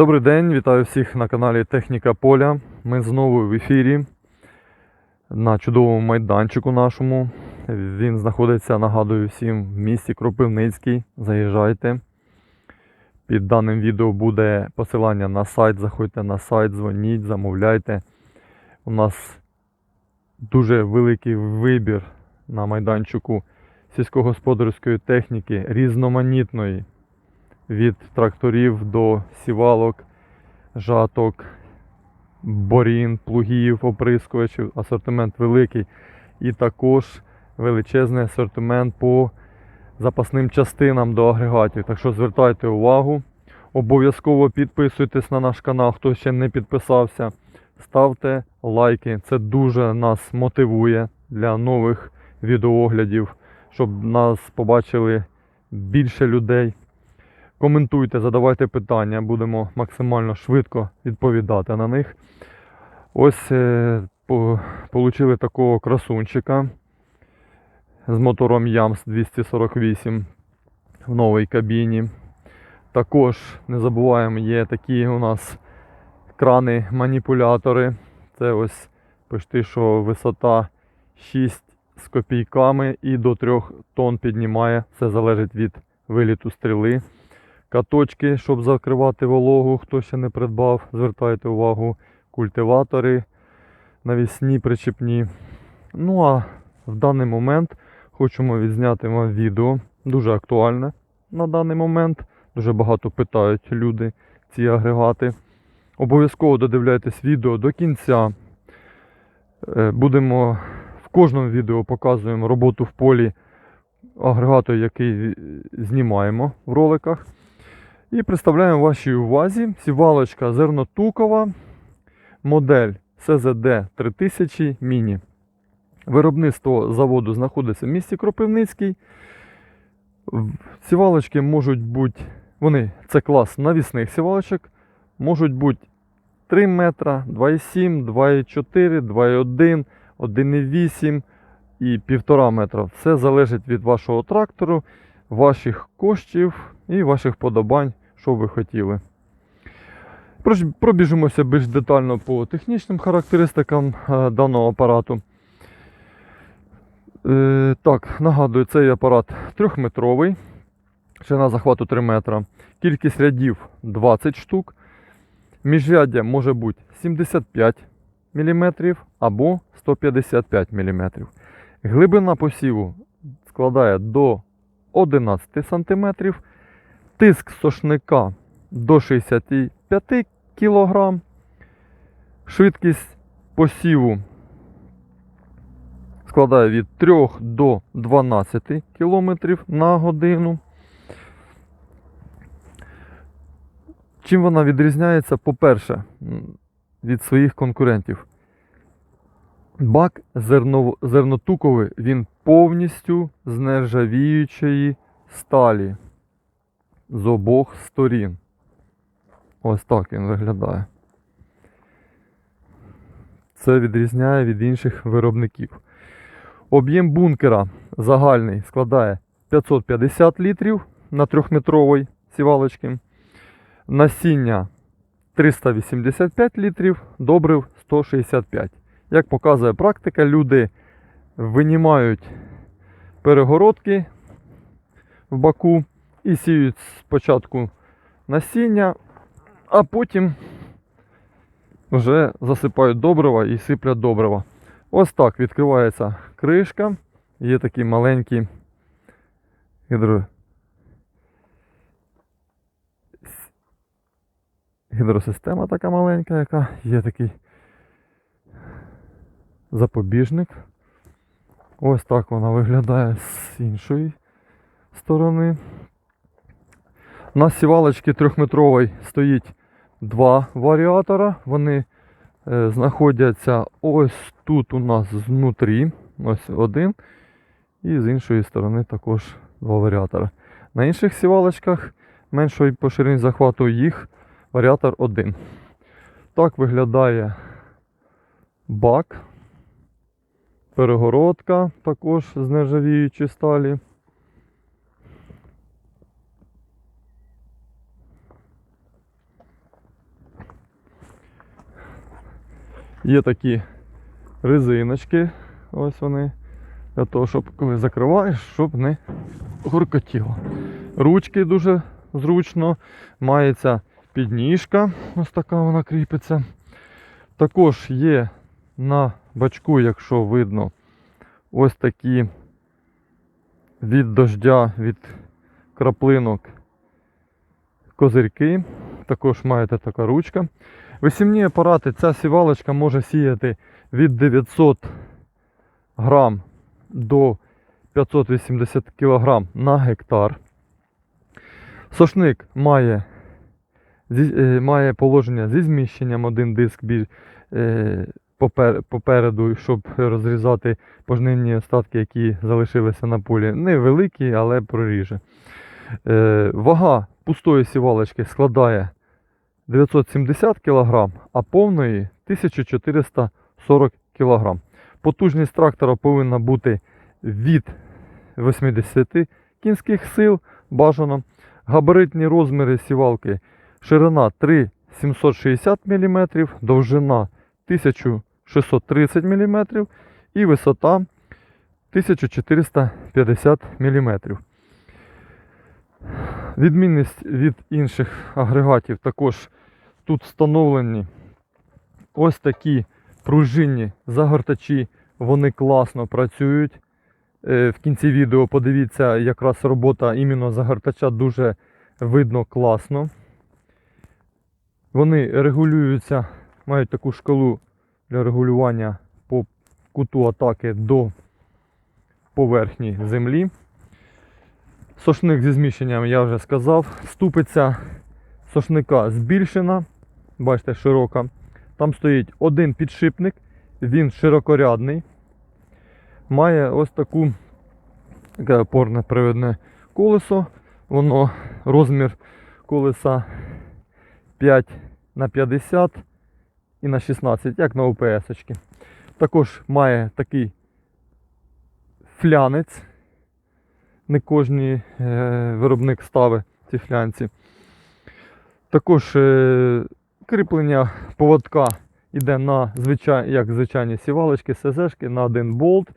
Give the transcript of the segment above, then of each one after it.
Добрий день, вітаю всіх на каналі Техніка Поля. Ми знову в ефірі на чудовому майданчику нашому. Він знаходиться, нагадую всім, в місті Кропивницький. Заїжджайте. Під даним відео буде посилання на сайт. Заходьте на сайт, дзвоніть, замовляйте. У нас дуже великий вибір на майданчику сільськогосподарської техніки, різноманітної від тракторів до сівалок, жаток, борін, плугів, оприскувачів. Асортимент великий. І також величезний асортимент по запасним частинам до агрегатів. Так що звертайте увагу. Обов'язково підписуйтесь на наш канал, хто ще не підписався. Ставте лайки. Це дуже нас мотивує для нових відеооглядів, щоб нас побачили більше людей. Коментуйте, задавайте питання, будемо максимально швидко відповідати на них. Ось е, по, такого красунчика з мотором Ямс 248 в новій кабіні. Також не забуваємо, є такі у нас крани-маніпулятори. Це ось почти що висота 6 з копійками і до 3 тонн піднімає. Все залежить від виліту стріли каточки, щоб закривати вологу, хто ще не придбав, звертайте увагу, культиватори навісні причепні. Ну а в даний момент хочемо відзняти вам відео, дуже актуальне на даний момент. Дуже багато питають люди ці агрегати. Обов'язково додивляйтесь відео до кінця. Е, Будемо в кожному відео показуємо роботу в полі агрегату, який знімаємо в роликах. І представляємо вашій увазі сівалочка зернотукова, модель CZD 3000 Mini. Виробництво заводу знаходиться в місті Кропивницький. Сівалочки можуть бути, вони це клас навісних сівалочок, можуть бути 3 метра, 2,7, 2,4, 2,1, 1,8 і 1,5 метра. Все залежить від вашого трактору, ваших коштів і ваших подобань, що ви хотіли. Пробіжимося більш детально по технічним характеристикам е, даного апарату. Е, так, нагадую, цей апарат трьохметровий, ширина захвату 3 метра, кількість рядів 20 штук, міжряддя може бути 75 мм або 155 мм. Глибина посіву складає до 11 см, тиск сошника до 65 кг, швидкість посіву складає від 3 до 12 км на годину. Чим вона відрізняється? По-перше, від своїх конкурентів. Бак зерно, зернотуковий, він повністю з нержавіючої сталі з обох сторін. Ось так він виглядає. Це відрізняє від інших виробників. Об'єм бункера загальний складає 550 літрів на 3-метровій сівалочці. Насіння 385 літрів, добрив 165. Як показує практика, люди винімають перегородки в баку і сіють спочатку насіння, а потім вже засипають добрива і сиплять добрива. Ось так відкривається кришка. Є такі маленькі гідро... гідросистема така маленька, яка є такий запобіжник. Ось так вона виглядає з іншої сторони. На сівалочці трьохметровій стоїть два варіатора. Вони е, знаходяться ось тут у нас знутрі. Ось один. І з іншої сторони також два варіатора. На інших сівалочках меншої по захвату їх варіатор один. Так виглядає бак. Перегородка також з нержавіючої сталі. Є такі резиночки, ось вони. Для того, щоб коли закриваєш, щоб не гуркотіло. Ручки дуже зручно. Мається підніжка, ось така вона кріпиться. Також є на бачку, якщо видно, ось такі від дождя, від краплинок козирьки. Також маєте така ручка. Висівні апарати, ця сівалочка може сіяти від 900 грам до 580 кг на гектар. Сошник має, е, має положення зі зміщенням один диск біль, е, попер, попереду, щоб розрізати пожнивні остатки, які залишилися на полі. Невеликий, але проріже. Е, вага пустої сівалочки складає 970 кг, а повної 1440 кг. Потужність трактора повинна бути від 80 кінських сил бажано. Габаритні розміри сівалки ширина 3,760 мм, довжина 1630 мм і висота 1450 мм. Відмінність від інших агрегатів також тут встановлені ось такі пружинні загортачі. Вони класно працюють. Е, В кінці відео подивіться, якраз робота іменно загортача дуже видно класно. Вони регулюються, мають таку шкалу для регулювання по куту атаки до поверхні землі. Сошник зі зміщенням я вже сказав. Ступиця сошника збільшена. Бачите, широка. Там стоїть один підшипник, він широкорядний. Має ось таку таке опорне привідне колесо. Воно розмір колеса 5 на 50 і на 16, як на ОПС. Також має такий флянець. Не кожний е, виробник ставить ці флянці. Також е, кріплення поводка йде на звичай, як звичайні сівалочки, СЗшки на один болт.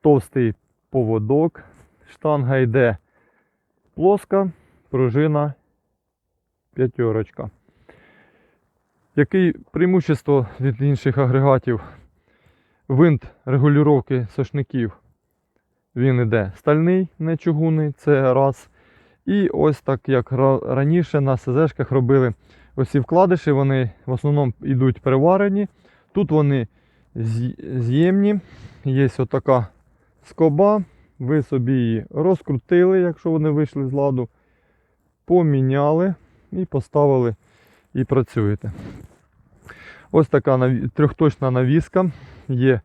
Товстий поводок. Штанга йде плоска, пружина п'ятерочка. Який преимущество від інших агрегатів? Винт регулювання сошників. Він іде стальний, не чугунний, це раз. І ось так, як раніше на СЗшках робили ось ці вкладиші, вони в основному йдуть переварені. Тут вони з'ємні. Є отака скоба. Ви собі її розкрутили, якщо вони вийшли з ладу, поміняли і поставили і працюєте. Ось така трьохточна навіска є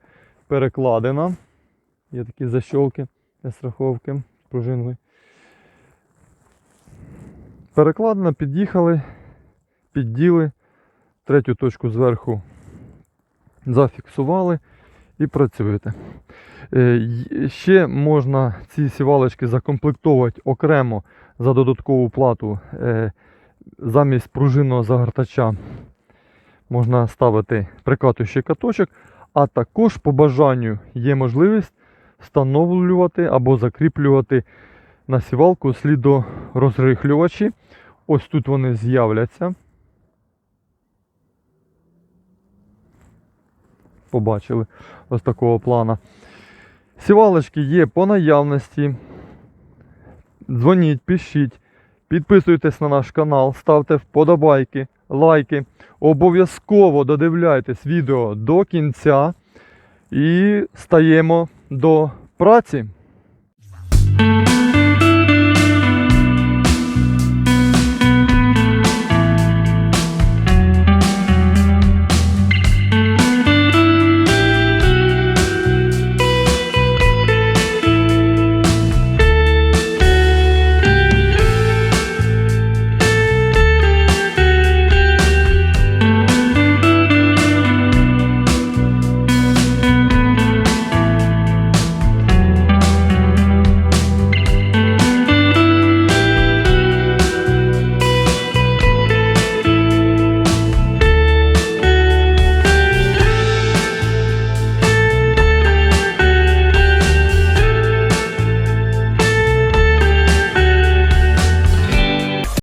перекладена. Є такі защолки для страховки пружинної. Перекладена, під'їхали, підділи, третю точку зверху зафіксували і працюєте. Е, Ще можна ці сівалочки закомплектовувати окремо за додаткову плату. Е, Замість пружинного загортача можна ставити прикатуючий каточок, а також по бажанню є можливість встановлювати або закріплювати на сівалку слідорозрихлювачі. Ось тут вони з'являться. Побачили ось такого плана. Сівалочки є по наявності. Дзвоніть, пишіть, підписуйтесь на наш канал, ставте вподобайки, лайки. Обов'язково додивляйтесь відео до кінця і стаємо до праці.